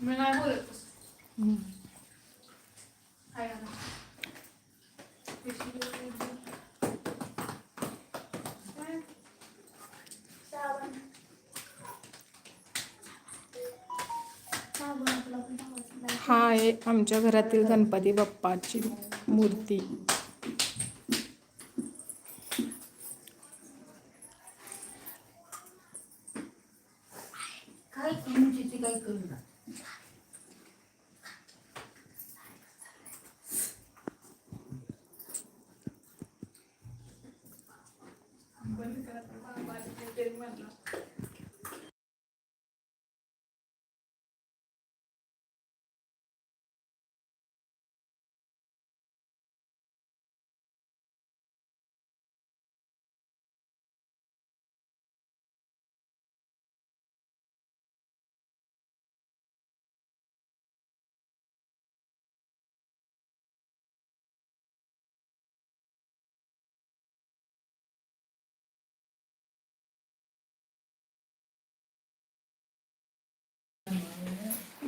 मी नाही बोलत तसं. हम्म. काय करणार? काय? साबण. साबण आपला पण लावायचा नाही. हा आहे आमच्या घरातील गणपती बाप्पाची मूर्ती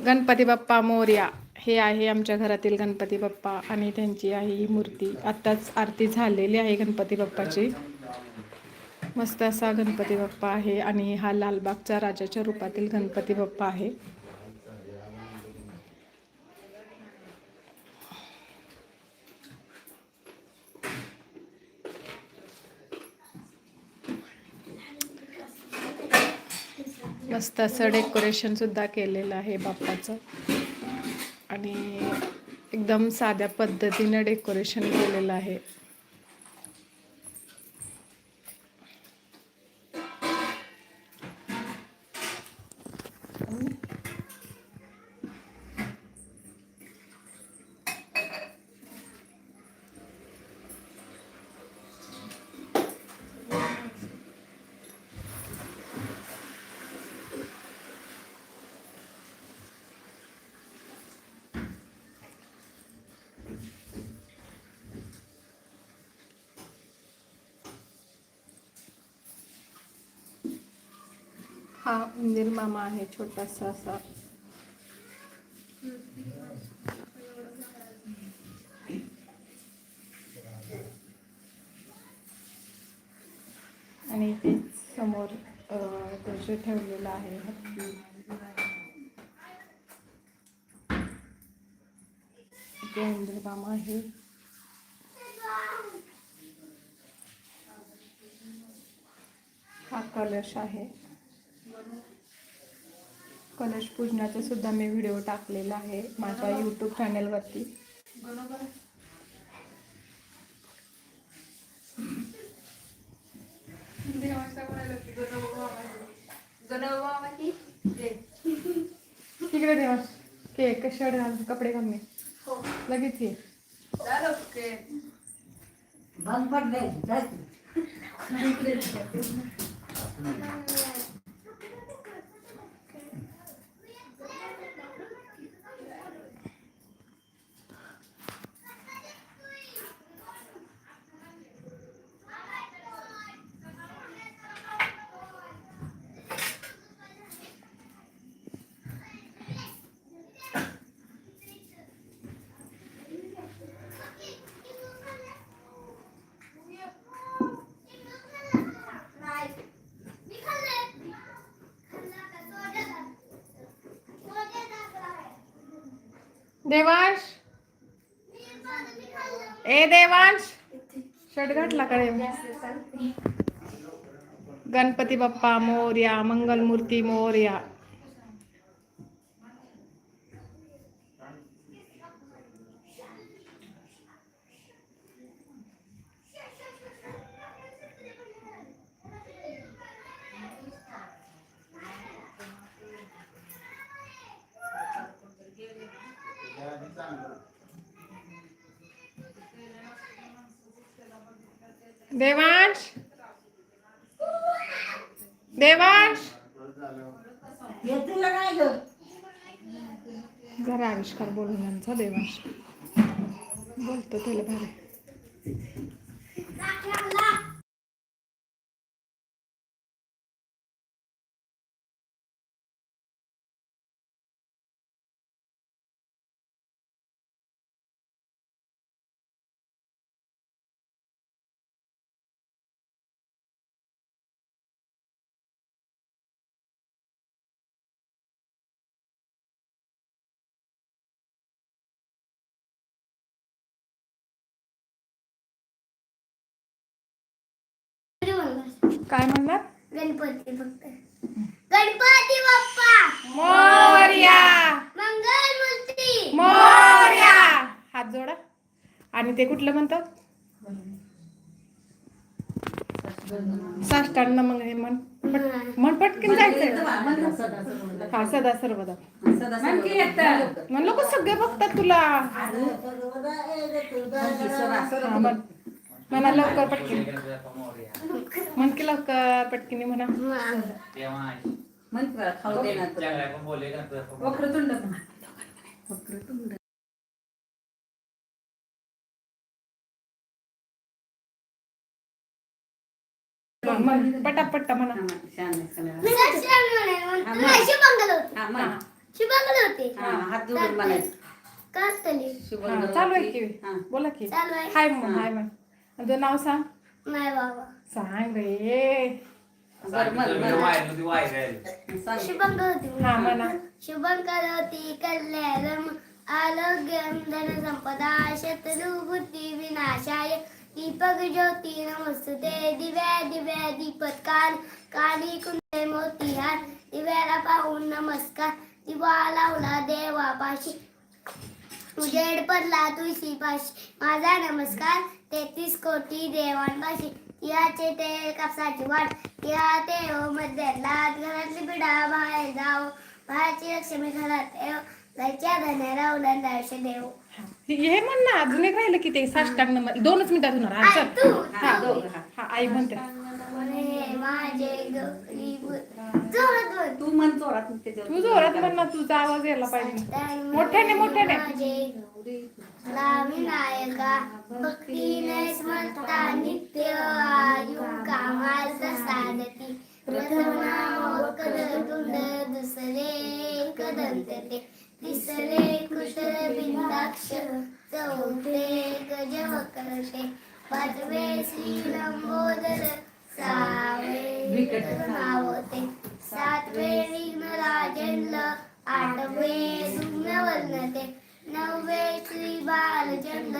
गणपती बाप्पा मोर्या हे आहे आमच्या घरातील गणपती बाप्पा आणि त्यांची आहे ही मूर्ती. आत्ताच आरती झालेली आहे गणपती बाप्पाची. मस्त असा गणपती बाप्पा आहे आणि हा लालबागच्या राजाच्या रूपातील गणपती बाप्पा आहे. मस्त असं डेकोरेशन सुद्धा केलेलं आहे बाप्पाचं. आणि एकदम साध्या पद्धतीने डेकोरेशन केलेलं आहे. हा उंदीर मामा आहे छोटासा असा. आणि ते समोर अं, त्याचे ठेवलेलं आहे हत्ती. इथे उंदीर मामा आहे. हा कलश आहे. कलश पूजनाचा सुद्धा मी व्हिडिओ टाकलेला आहे माझ्या यूट्यूब चॅनलवरती. तिकडे देवास के घाल कपडे घाल मी हो. लगेच ये. बंद पडले देवांश? ए देवांश? शर्ट घातला का गणपती बाप्पा मोर्या मंगलमूर्ती मोर्या. देवांश? देवांश? ग? जरा आविष्कार बोलून यांचा देवांश. बोलतो त्याला भारी. काय म्हणणार? गणपती फक्त. गणपती बाप्पा! मोर्या! मंगल मूर्ती मोर्या! हात जोडा. आणि ते कुठलं म्हणतात? साष्टांग मग हे म्हण. पट- म्हण पटकन जायचंय. हा सदा सर्वदा. म्हणलं का सगळे बघतात तुला. म्हण म्हणा लवकर पटकन. म्हण की लवकर पटकीने म्हणा म्हण. पटापट म्हणा. मी रक्षाबंधन म्हणे, मग तुला शुभंगल होते चालू आहे की? हा. बोला की. चालू आहे. हाय म्हण हाय म्हण. तुझं नाव सांग. नाही बाबा. सांग रे. शुभंगल होती. म्हणा. शुभंकर होती कल्याणम आरोग्यम धन संपदा शत्रु बुद्धी विनाशाय दीपक ज्योती नमस्ते दिव्या दिव्या दीपत्कार काली कुंडे मोतीहार दिव्याला पाहून नमस्कार दिवा लावला देवापाशी. उजेड पडला तुळशी पाशी माझा नमस्कार तेहतीस कोटी देवांपाशी. याचे ते कापसाची वाट या ते हो मध्यातला घरातली पिढा बाहेर जाओ बाहेरची लक्ष्मी घरात येऊ घरच्या धन्याला उलट आयुष्य देऊ हे म्हण ना अजून एक राहिलं की ते साष्टांग नंबर दोनच मिनिटात होणार. हा, आई चल. तू हा हा आई म्हणते. म्हणे माझे. तू म्हण जोरात. तू जोरात म्हण ना तुझा आवाज यायला पाहिजे. मोठ्याने, मोठ्याने. दुसरे तिसरे कुशल बिंदाक्ष चौथे पाचवे श्री लंबोदर सहावे नावते सातवे विघ्न राजेंद्र आठवे सुग्न वर्णते नववे श्री बालचंद्र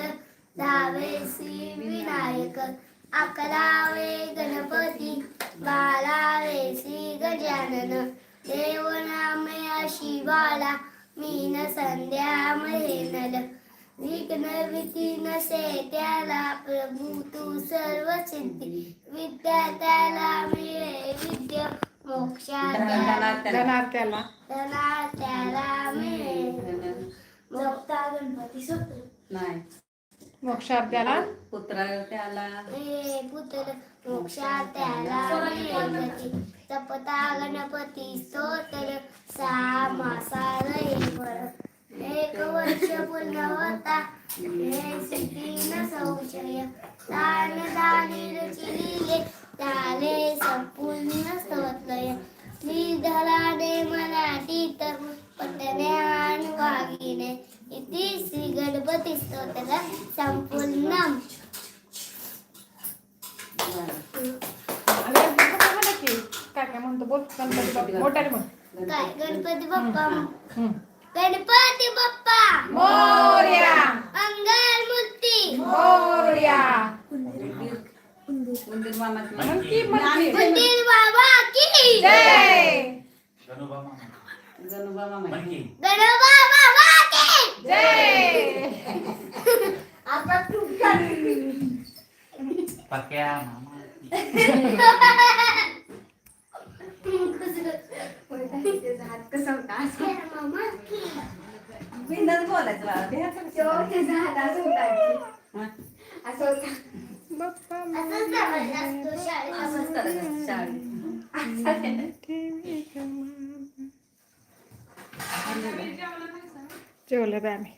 दहावे श्री विनायक अकरावे गणपती बारावे श्री गजानन देवनामे अशी बाला मीन संध्या महेनल विघ्न भीती नसे त्याला प्रभू तू सर्व सिद्धी. विद्या त्याला मिळे विद्या मोक्षा त्याला त्याला मिळे. मोक्ता गणपती सुत्र नाही. मोक्षात त्याला पुत्र त्याला हे पुत्र मोक्षा त्याला मिळेल जपता गणपती स्तोत्र सा मासाला स्तोत्र संपूर्ण आणि गणपती बाप्पा म्हणा की काय काय म्हणतो बोल गणपती बाप्पा मोठ्याने म्हण काय गणपती बाप्पा हम्म. गणपती बाप्पा मोरया मंगल मूर्ती मोरया उंदीर मामाची म्हण की म्हण की मंदिर बाबा की जय गणोबा मामा गणोबा बाबा की जय आता तू पक्या मामा मामा बिंदास बोलायचं बाळा द्यायचं हा? बाप्पा असंच करायचं असतं शाळेत असंच करायचं शाळेत. जेवलो बे आम्ही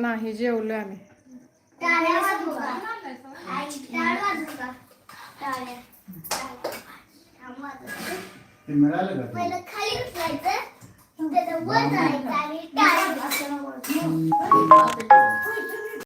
नाही जेवलो आम्ही. खाली